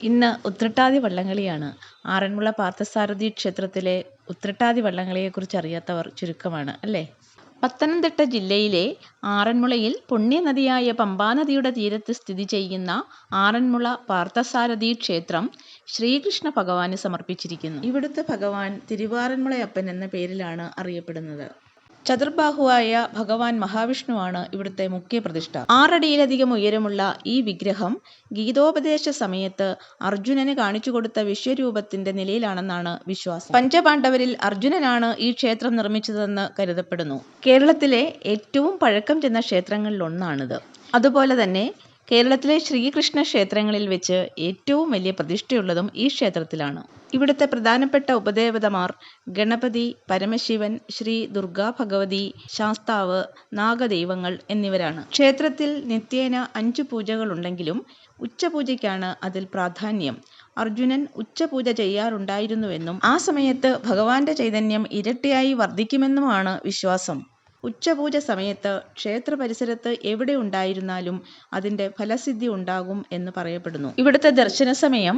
ഇന്ന് ഉത്രട്ടാതി വള്ളംകളിയാണ്. ആറന്മുള പാർത്ഥസാരഥി ക്ഷേത്രത്തിലെ ഉത്രട്ടാതി വള്ളംകളിയെക്കുറിച്ച് അറിയാത്തവർ ചുരുക്കമാണ് അല്ലേ? പത്തനംതിട്ട ജില്ലയിലെ ആറന്മുളയിൽ പുണ്യനദിയായ പമ്പാനദിയുടെ തീരത്ത് സ്ഥിതി ചെയ്യുന്ന ആറന്മുള പാർത്ഥസാരഥി ക്ഷേത്രം ശ്രീകൃഷ്ണ ഭഗവാന് സമർപ്പിച്ചിരിക്കുന്നു. ഇവിടുത്തെ ഭഗവാൻ തിരുവാറന്മുളയപ്പൻ എന്ന പേരിലാണ് അറിയപ്പെടുന്നത്. ചതുർബാഹുവായ ഭഗവാൻ മഹാവിഷ്ണുവാണ് ഇവിടുത്തെ മുഖ്യ പ്രതിഷ്ഠ ആറടിയിലധികം ഉയരമുള്ള ഈ വിഗ്രഹം ഗീതോപദേശ സമയത്ത് അർജുനന് കാണിച്ചു കൊടുത്ത വിശ്വരൂപത്തിന്റെ നിലയിലാണെന്നാണ് വിശ്വാസം. പഞ്ചപാണ്ഡവരിൽ അർജുനനാണ് ഈ ക്ഷേത്രം നിർമ്മിച്ചതെന്ന് കരുതപ്പെടുന്നു. കേരളത്തിലെ ഏറ്റവും പഴക്കം ചെന്ന ക്ഷേത്രങ്ങളിലൊന്നാണിത്. അതുപോലെ തന്നെ കേരളത്തിലെ ശ്രീകൃഷ്ണ ക്ഷേത്രങ്ങളിൽ വെച്ച് ഏറ്റവും വലിയ പ്രതിഷ്ഠയുള്ളതും ഈ ക്ഷേത്രത്തിലാണ്. ഇവിടുത്തെ പ്രധാനപ്പെട്ട ഉപദേവതമാർ ഗണപതി പരമശിവൻ ശ്രീ ദുർഗാ ഭഗവതി ശാസ്താവ് നാഗദൈവങ്ങൾ എന്നിവരാണ്. ക്ഷേത്രത്തിൽ നിത്യേന അഞ്ചു പൂജകളുണ്ടെങ്കിലും ഉച്ചപൂജയ്ക്കാണ് അതിൽ പ്രാധാന്യം. അർജുനൻ ഉച്ചപൂജ ചെയ്യാറുണ്ടായിരുന്നുവെന്നും ആ സമയത്ത് ഭഗവാന്റെ ചൈതന്യം ഇരട്ടിയായി വർദ്ധിക്കുമെന്നുമാണ് വിശ്വാസം. ഉച്ചപൂജ സമയത്ത് ക്ഷേത്ര പരിസരത്ത് എവിടെ ഉണ്ടായിരുന്നാലും അതിന്റെ ഫലസിദ്ധി ഉണ്ടാകും എന്ന് പറയപ്പെടുന്നു. ഇവിടുത്തെ ദർശന സമയം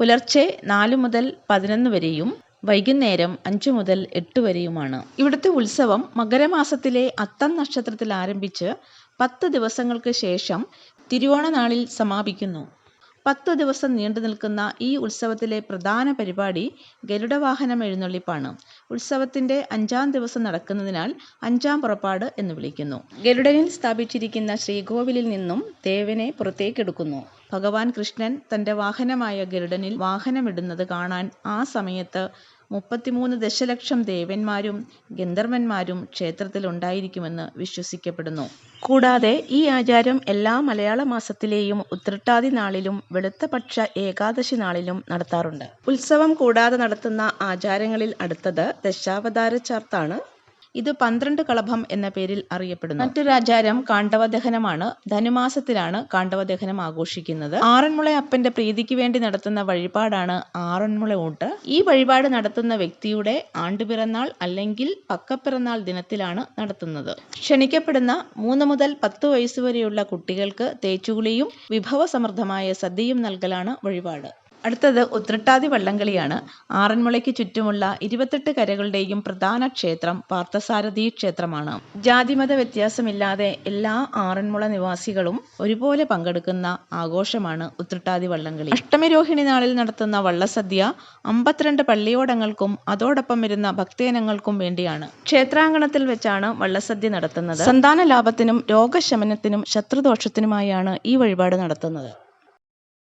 പുലർച്ചെ നാല് മുതൽ പതിനൊന്ന് വരെയും വൈകുന്നേരം അഞ്ചു മുതൽ എട്ട് വരെയുമാണ്. ഇവിടുത്തെ ഉത്സവം മകരമാസത്തിലെ അത്തം നക്ഷത്രത്തിൽ ആരംഭിച്ച് പത്ത് ദിവസങ്ങൾക്ക് ശേഷം തിരുവോണ നാളിൽ സമാപിക്കുന്നു. പത്ത് ദിവസം നീണ്ടു നിൽക്കുന്ന ഈ ഉത്സവത്തിലെ പ്രധാന പരിപാടി ഗരുഡവാഹനം എഴുന്നള്ളിപ്പാണ്. ഉത്സവത്തിന്റെ അഞ്ചാം ദിവസം നടക്കുന്നതിനാൽ അഞ്ചാം പുറപ്പാട് എന്ന് വിളിക്കുന്നു. ഗരുഡനിൽ സ്ഥാപിച്ചിരിക്കുന്ന ശ്രീകോവിലിൽ നിന്നും ദേവനെ പുറത്തേക്കെടുക്കുന്നു. ഭഗവാൻ കൃഷ്ണൻ തന്റെ വാഹനമായ ഗരുഡനിൽ വാഹനമിടുന്നത് കാണാൻ ആ സമയത്ത് മുപ്പത്തിമൂന്ന് ദശലക്ഷം ദേവന്മാരും ഗന്ധർവന്മാരും ക്ഷേത്രത്തിൽ ഉണ്ടായിരിക്കുമെന്ന് വിശ്വസിക്കപ്പെടുന്നു. കൂടാതെ ഈ ആചാരം എല്ലാ മലയാള മാസത്തിലെയും ഉത്രട്ടാതി നാളിലും വെളുത്തപക്ഷ ഏകാദശി നാളിലും നടത്താറുണ്ട്. ഉത്സവം കൂടാതെ നടത്തുന്ന ആചാരങ്ങളിൽ അടുത്തത് ദശാവതാര ചാർത്താണ്. ഇത് പന്ത്രണ്ട് കളഭം എന്ന പേരിൽ അറിയപ്പെടുന്നു. മറ്റൊരു ആചാരം കാണ്ഡവദഹനമാണ്. ധനുമാസത്തിലാണ് കാണ്ഡവദഹനം ആഘോഷിക്കുന്നത്. ആറന്മുള അപ്പന്റെ പ്രീതിക്ക് വേണ്ടി നടത്തുന്ന വഴിപാടാണ് ആറന്മുള ഊട്ട്. ഈ വഴിപാട് നടത്തുന്ന വ്യക്തിയുടെ ആണ്ടുപിറന്നാൾ അല്ലെങ്കിൽ പക്കപ്പിറന്നാൾ ദിനത്തിലാണ് നടത്തുന്നത്. ക്ഷണിക്കപ്പെടുന്ന മൂന്ന് മുതൽ പത്ത് വയസ്സുവരെയുള്ള കുട്ടികൾക്ക് തേച്ചുകുളിയും വിഭവസമൃദ്ധമായ സദ്യയും നൽകലാണ് വഴിപാട്. അടുത്തത് ഉത്രട്ടാതി വള്ളംകളിയാണ്. ആറന്മുളയ്ക്ക് ചുറ്റുമുള്ള ഇരുപത്തെട്ട് കരകളുടെയും പ്രധാന ക്ഷേത്രം പാർത്ഥസാരഥി ക്ഷേത്രമാണ്. ജാതിമത വ്യത്യാസമില്ലാതെ എല്ലാ ആറന്മുള നിവാസികളും ഒരുപോലെ പങ്കെടുക്കുന്ന ആഘോഷമാണ് ഉത്രട്ടാതി വള്ളംകളി. അഷ്ടമിരോഹിണി നാളിൽ നടത്തുന്ന വള്ളസദ്യ അമ്പത്തിരണ്ട് പള്ളിയോടങ്ങൾക്കും അതോടൊപ്പം വരുന്ന ഭക്തജനങ്ങൾക്കും വേണ്ടിയാണ്. ക്ഷേത്രാങ്കണത്തിൽ വെച്ചാണ് വള്ളസദ്യ നടത്തുന്നത്. സന്താന ലാഭത്തിനും രോഗശമനത്തിനും ശത്രുദോഷത്തിനുമായാണ് ഈ വഴിപാട് നടത്തുന്നത്.